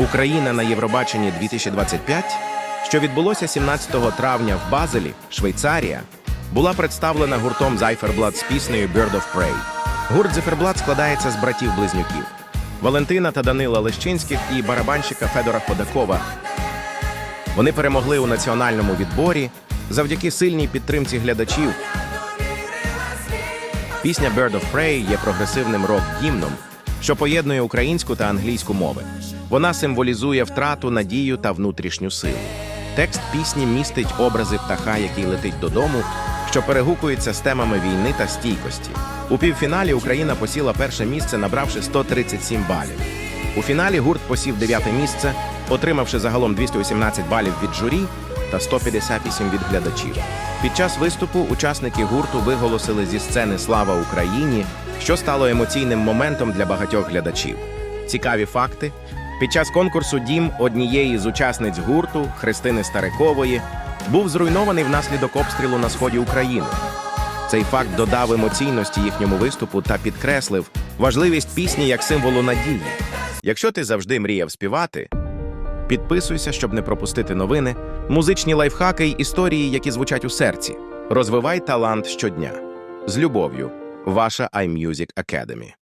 Україна на Євробаченні 2025, що відбулося 17 травня в Базелі, Швейцарія, була представлена гуртом Зайферблад з піснею Bird of Prey. Гурт Зайферблад складається з братів-близнюків Валентина та Данила Лещинських і барабанщика Федора Ходакова. Вони перемогли у національному відборі завдяки сильній підтримці глядачів. Пісня Bird of Prey є прогресивним рок-гімном, що поєднує українську та англійську мови. Вона символізує втрату, надію та внутрішню силу. Текст пісні містить образи птаха, який летить додому, що перегукується з темами війни та стійкості. У півфіналі Україна посіла перше місце, набравши 137 балів. У фіналі гурт посів дев'яте місце, отримавши загалом 218 балів від журі та 158 від глядачів. Під час виступу учасники гурту виголосили зі сцени Слава Україні, що стало емоційним моментом для багатьох глядачів. Цікаві факти. Під час конкурсу Дім однієї з учасниць гурту Христини Старикової був зруйнований внаслідок обстрілу на сході України. Цей факт додав емоційності їхньому виступу та підкреслив важливість пісні як символу надії. Якщо ти завжди мріяв співати, підписуйся, щоб не пропустити новини, музичні лайфхаки й історії, які звучать у серці. Розвивай талант щодня. З любов'ю, ваша iMusic Academy.